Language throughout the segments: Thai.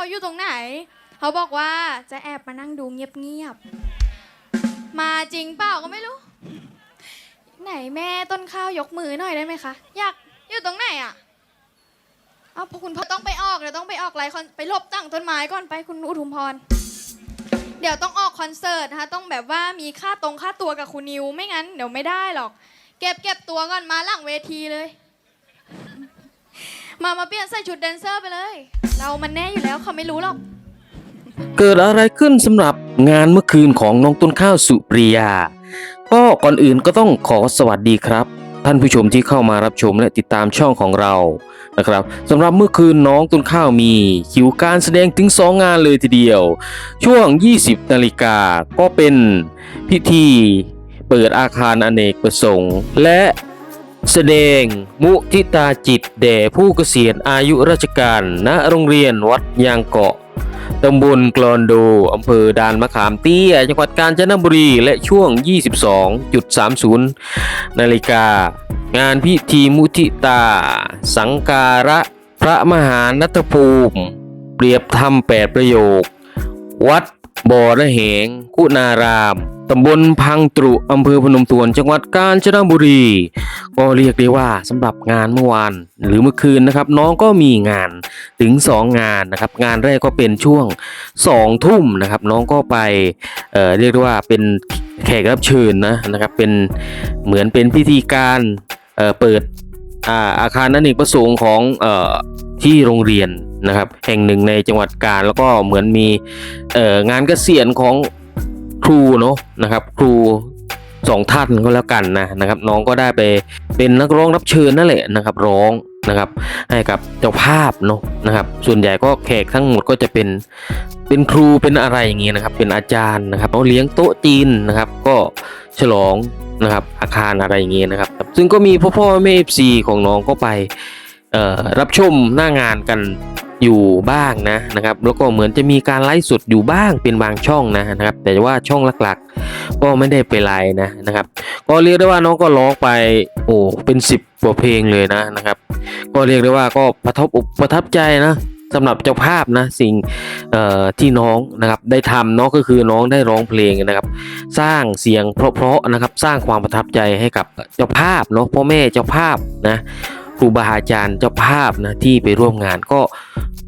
เขาอยู่ตรงไหน เขาบอกว่าจะแอบมานั่งดูเงียบๆ มาจริงเปล่าก็ไม่รู้ ไหนแม่ต้นข้าวยกมือหน่อยได้ไหมคะ อยากอยู่ตรงไหนอะเอาพวกคุณพ่อต้องไปออกเดี๋ยวต้องไปออกไลคอนไปหลบตั้งต้นไม้ก่อนไปคุณอุทุมพร เดี๋ยวต้องออกคอนเสิร์ตนะคะต้องแบบว่ามีค่าตรงค่าตัวกับคุณนิวไม่งั้นเดี๋ยวไม่ได้หรอก เก็บเก็บตัวก่อนมาหลังเวทีเลย มามาเปลี่ยนใส่ชุดแดนเซอร์ไปเลย เรามันแน่อยู่แล้วเขาไม่รู้หรอก เกิดอะไรขึ้นสำหรับงานเมื่อคืนของน้องต้นข้าวสุปริยา ก็ก่อนอื่นก็ต้องขอสวัสดีครับ ท่านผู้ชมที่เข้ามารับชมและติดตามช่องของเรานะครับสำหรับเมื่อคืนน้องต้นข้าวมีคิวการแสดงถึง 2 งานเลยทีเดียว ช่วง 20นาฬิกาก็เป็นพิธีเปิดอาคารอเนกประสงค์ และ แสดงมุทิตาจิตแด่ผู้เกษียณอายุราชการณโรงเรียนวัดยางเกาะตำบลกลอนโดอำเภอดานมะขามเตี้ย จังหวัดกาญจนบุรีและช่วง 22.30 นาฬิกา งานพิธีมุทิตา สังการะพระมหานัตภูมิ เปรียบธรรมแปดประโยค วัดบ่อระเหง คุณาราม ตำบลพังตรุอำเภอพนมทวน จังหวัดกาญจนบุรี ก็เรียกได้ว่าสำหรับงานเมื่อวาน หรือเมื่อคืนนะครับ น้องก็มีงานถึง 2 งานนะครับ งานแรกก็เป็นช่วง2ทุ่มนะครับ น้องก็ไปเอ่อเรียกได้ว่าเป็นแขกรับเชิญนะนะครับ เป็นเหมือนเป็นพิธีการเอ่อเปิดอาอาคารนันเอกประสงค์ของเอ่อที่โรงเรียนนะครับ แห่งหนึ่งในจังหวัดกาญแล้วก็เหมือนมีเอ่องานเกษียณของ ครูเนาะนะครับ ครูสองท่านก็แล้วกันนะนะครับ น้องก็ได้ไปเป็นนักร้องรับเชิญนั่นแหละนะครับ ร้องนะครับให้กับเจ้าภาพเนาะนะครับ ส่วนใหญ่ก็แขกทั้งหมดก็จะเป็นเป็นครูเป็นอะไรอย่างเงี้ยนะครับ เป็นอาจารย์นะครับเขาเลี้ยงโต๊ะจีนนะครับ ก็ฉลองนะครับ อาคารอะไรอย่างเงี้ยนะครับ ซึ่งก็มีพ่อพ่อแม่เอฟซีของน้องก็ไปรับชมหน้างานกัน อยู่บ้างนะนะครับแล้วก็เหมือนจะมีการไลฟ์สดอยู่บ้างเป็นบางช่องนะนะครับ แต่ว่าช่องหลักๆ ก็ไม่ได้ไปไลฟ์นะนะครับ ก็เรียกได้ว่าน้องก็ร้องไปโอ้เป็นสิบกว่าเพลงเลยนะนะครับ ก็เรียกได้ว่าก็ประทับอกประทับใจนะสำหรับเจ้าภาพนะสิ่งเอ่อที่น้องนะครับได้ทำเนาะก็คือน้องได้ร้องเพลงนะครับ สร้างเสียงเพราะๆนะครับ สร้างความประทับใจให้กับเจ้าภาพเนาะพ่อแม่เจ้าภาพนะครูบาอาจารย์เจ้าภาพนะที่ไปร่วมงานก็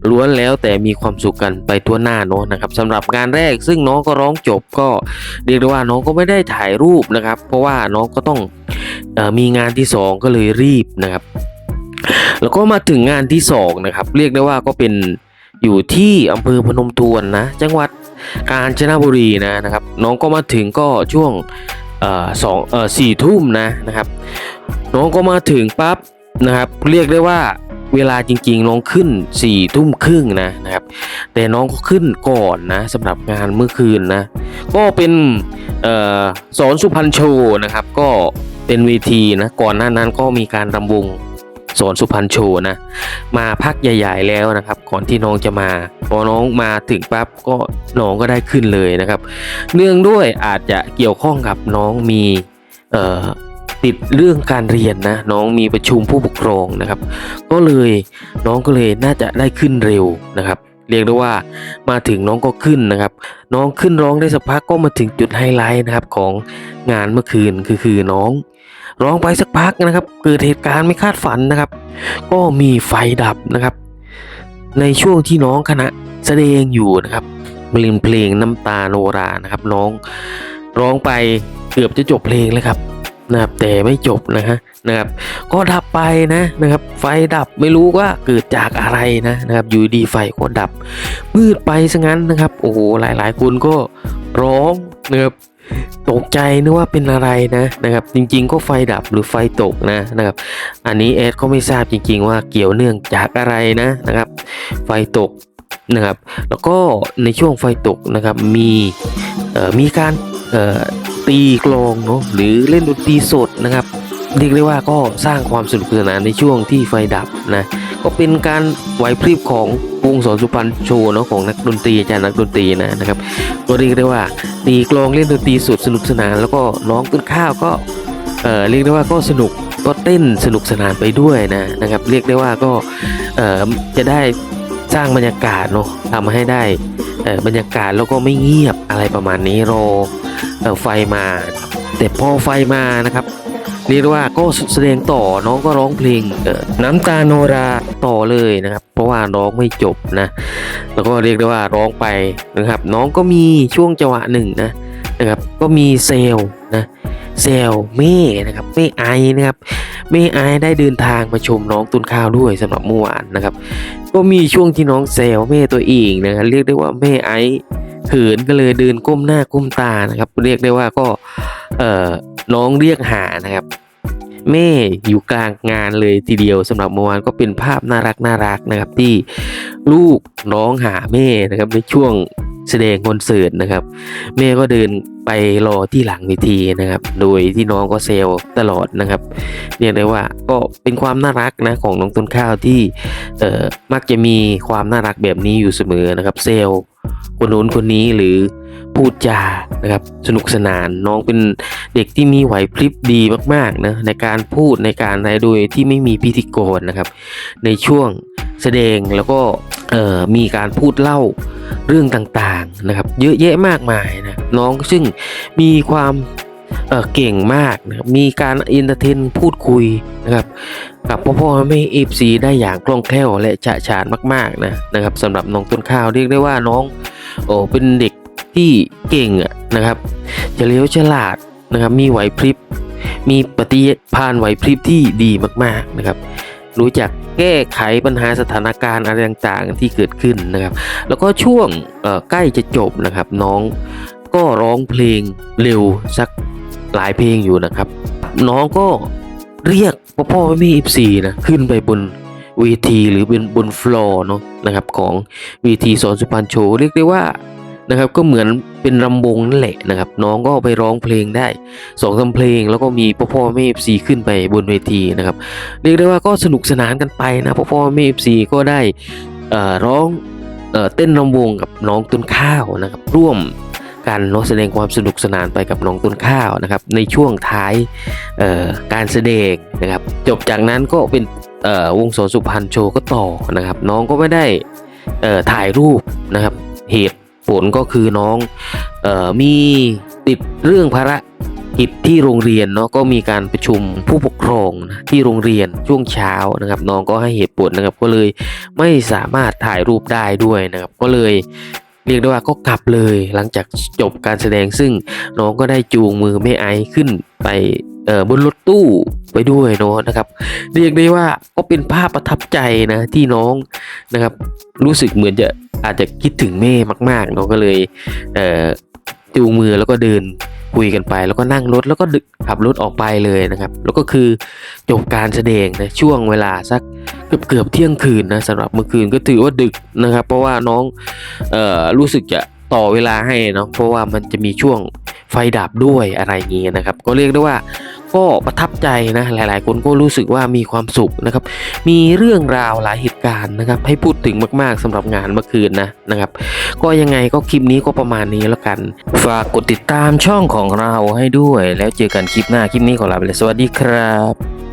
ล้วนแล้วแต่มีความสุขกันไปทั่วหน้าเนาะนะครับสำหรับงานแรกซึ่งน้องก็ร้องจบก็เรียกได้ว่าน้องก็ไม่ได้ถ่ายรูปนะครับ เพราะว่าน้องก็ต้องออมีงานที่สองก็เลยรีบนะครับ แล้วก็มาถึงงานที่สองนะครับเรียกได้ว่าก็เป็นอยู่ที่อำเภอพนมทวนนะจังหวัดกาญจนบุรีนะนะครับ น้องก็มาถึงก็ช่วงสองสี่ทุ่มนะนะครับ น้องก็มาถึงปั๊บนะครับ เรียกได้ว่า เวลาจริงๆน้องขึ้นสี่ทุ่มครึ่งนะนะครับ แต่น้องก็ขึ้นก่อนนะสำหรับงานเมื่อคืนนะ ก็เป็นออสอนสุพรรณโชว์นะครับ ก็เป็นเวทีนะก่อนหน้านั้นก็มีการรำวงสอนสุพรรณโชว์นะ มาพักใหญ่ ๆ แล้วนะครับ ก่อนที่น้องจะมา พอน้องมาถึงปั๊บก็น้องก็ได้ขึ้นเลยนะครับ เนื่องด้วยอาจจะเกี่ยวข้องกับน้องมีเอ่อ ติดเรื่องการเรียนนะน้องมีประชุมผู้ปกครองนะครับ ก็เลยน้องก็เลยน่าจะได้ขึ้นเร็วนะครับ เรียกได้ว่ามาถึงน้องก็ขึ้นนะครับ น้องขึ้นร้องได้สักพักก็มาถึงจุดไฮไลท์นะครับของงานเมื่อคืนคือคือน้องร้องไปสักพักนะครับ เกิดเหตุการณ์ไม่คาดฝันนะครับ ก็มีไฟดับนะครับ ในช่วงที่น้องคณะแสดงอยู่นะครับเพลงเพลงน้ำตาโนรานะครับ น้องร้องไปเกือบจะจบเพลงเลยครับ นะครับแต่ไม่จบนะฮะนะครับ ก็ดับไปนะนะครับ ไฟดับไม่รู้ว่าเกิดจากอะไรนะนะครับอยู่ดีไฟก็ดับมืดไปซะงั้นนะครับ โอ้โหหลายๆคนก็ร้องนะครับตกใจนึกว่าเป็นอะไรนะนะครับ จริงๆ ก็ไฟดับหรือไฟตกนะนะครับ อันนี้แอดก็ไม่ทราบจริง ๆ ว่าเกี่ยวเนื่องจากอะไรนะนะครับ ไฟตกนะครับ แล้วก็ในช่วงไฟตกนะครับมีเอ่อมีการเอ่อ ตีกลองเนาะหรือเล่นดนตรีสดนะครับเรียกได้ว่าก็สร้างความสนุกสนานในช่วงที่ไฟดับนะก็เป็นการไหวพริบของวงสอนสุพรรณโชว์เนาะของนักดนตรีอาจารย์นักดนตรีนะนะครับก็เรียกได้ว่าตีกลองเล่นดนตรีสุดสนุกสนาน แล้วก็น้องต้นข้าวก็เออเรียกได้ว่าก็สนุกก็เต้นสนุกสนานไปด้วยนะนะครับ เรียกได้ว่าก็เอ่อจะได้สร้างบรรยากาศเนาะทำให้ได้เออบรรยากาศแล้วก็ไม่เงียบอะไรประมาณนี้รอเอ่อ ไฟมา แต่พอไฟมานะครับเรียกว่าก็แสดงต่อน้องก็ร้องเพลงน้ำตาโนราต่อเลยนะครับ เพราะว่าร้องไม่จบนะ แล้วก็เรียกได้ว่าร้องไปนะครับ น้องก็มีช่วงจังหวะหนึ่งนะนะครับ ก็มีเซลนะเซลเม่นะครับเม่ไอนะครับเม่ไอได้เดินทางมาชมน้องตุนข้าวด้วยสำหรับเมื่อวานนะครับ ก็มีช่วงที่น้องเซลเม่ตัวเองนะครับเรียกได้ว่าเม่ไอ ขินก็เลยเดินก้มหน้าก้มตานะครับ เรียกได้ว่าก็เอ่อน้องเรียกหานะครับ แม่อยู่กลางงานเลยทีเดียวสำหรับเมื่อวานก็เป็นภาพน่ารักน่ารักนะครับ ที่ลูกร้องหาแม่นะครับในช่วงแสดงคอนเสิร์ตนะครับ แม่ก็เดินไปรอที่หลังเวทีนะครับ โดยที่น้องก็เซลตลอดนะครับเรียกได้ว่าก็เป็นความน่ารักนะของน้องต้นข้าวที่เออมักจะมีความน่ารักแบบนี้อยู่เสมอนะครับ เซล คนนู้นคนนี้หรือพูดจานะครับสนุกสนานน้องเป็นเด็กที่มีไหวพริบดีมากๆนะในการพูดในการอะไรโดยที่ไม่มีพิธีกรนะครับ ในช่วงแสดงแล้วก็มีการพูดเล่าเรื่องต่างๆนะครับ เยอะแยะมากมายนะน้องซึ่งมีความ เออเก่งมากนะครับมีการอินเตอร์เทนพูดคุยนะครับกับพ่อพ่อแม่เอฟซีได้อย่างคล่องแคล่วและฉะฉานมากๆนะนะครับสำหรับน้องต้นข้าวเรียกได้ว่าน้องโอ้เป็นเด็กที่เก่งอะนะครับเฉลียวฉลาดนะครับมีไหวพริบ มีปฏิภาณไหวพริบที่ดีมากๆนะครับ รู้จักแก้ไขปัญหาสถานการณ์อะไรต่างๆที่เกิดขึ้นนะครับ แล้วก็ช่วงใกล้จะจบนะครับน้องก็ร้องเพลงเร็วสัก หลายเพลงอยู่นะครับ น้องก็เรียกพ่อพ่อแม่เอฟซีนะขึ้นไปบนเวทีหรือบนบนฟลอร์เนาะนะครับของเวทีสอนสุพรรณโชว์เรียกได้ว่านะครับก็เหมือนเป็นรำวงนั่นแหละนะครับ น้องก็ไปร้องเพลงได้สองสาเพลง แล้วก็มีพ่อพ่อแม่เอฟซีขึ้นไปบนเวทีนะครับเรียกได้ว่าก็สนุกสนานกันไปนะพ่อพ่อแม่เอฟซีก็ได้อ่อร้องเออเต้นรำวงกับน้องต้นข้าวนะครับร่วม กันเนาะแสดงความสนุกสนานไปกับน้องต้นข้าวนะครับ ในช่วงท้ายการแสดงนะครับ จบจากนั้นก็เป็นวงสอนสุพรรณโชว์ก็ต่อนะครับ น้องก็ไม่ได้ถ่ายรูปนะครับ เหตุผลก็คือน้องออมีติดเรื่องภาระกิจที่โรงเรียนเนาะก็มีการประชุมผู้ปกครองนะที่โรงเรียนช่วงเช้านะครับ น้องก็ให้เหตุผลนะครับก็เลยไม่สามารถถ่ายรูปได้ด้วยนะครับ ก็เลย เรียกได้ว่าก็กลับเลยหลังจากจบการแสดงซึ่งน้องก็ได้จูงมือแม่ไอขึ้นไปเอ่อบนรถตู้ไปด้วยเนาะนะครับ เรียกได้ว่าก็เป็นภาพประทับใจนะที่น้องนะครับ รู้สึกเหมือนจะอาจจะคิดถึงแม่มากๆเนาะก็เลยเอ่อจูงมือแล้วก็เดินคุยกันไป แล้วก็นั่งรถแล้วก็ขับรถออกไปเลยนะครับ แล้วก็คือจบการแสดงนะช่วงเวลาสัก เกือบเกือบเที่ยงคืนนะสำหรับเมื่อคืนก็ถือว่าดึกนะครับ เพราะว่าน้องเอ่อรู้สึกจะต่อเวลาให้เนาะเพราะว่ามันจะมีช่วงไฟดับด้วยอะไรอย่างงี้นะครับ ก็เรียกได้ว่าก็ประทับใจนะหลาย ๆ คนก็รู้สึกว่ามีความสุขนะครับ มีเรื่องราวหลายเหตุการณ์นะครับ ให้พูดถึงมาก ๆสำหรับงานเมื่อคืนนะนะครับ ก็ยังไงก็คลิปนี้ก็ประมาณนี้แล้วกัน ฝากกดติดตามช่องของเราให้ด้วย แล้วเจอกันคลิปหน้าคลิปนี้ขอลาไปเลยสวัสดีครับ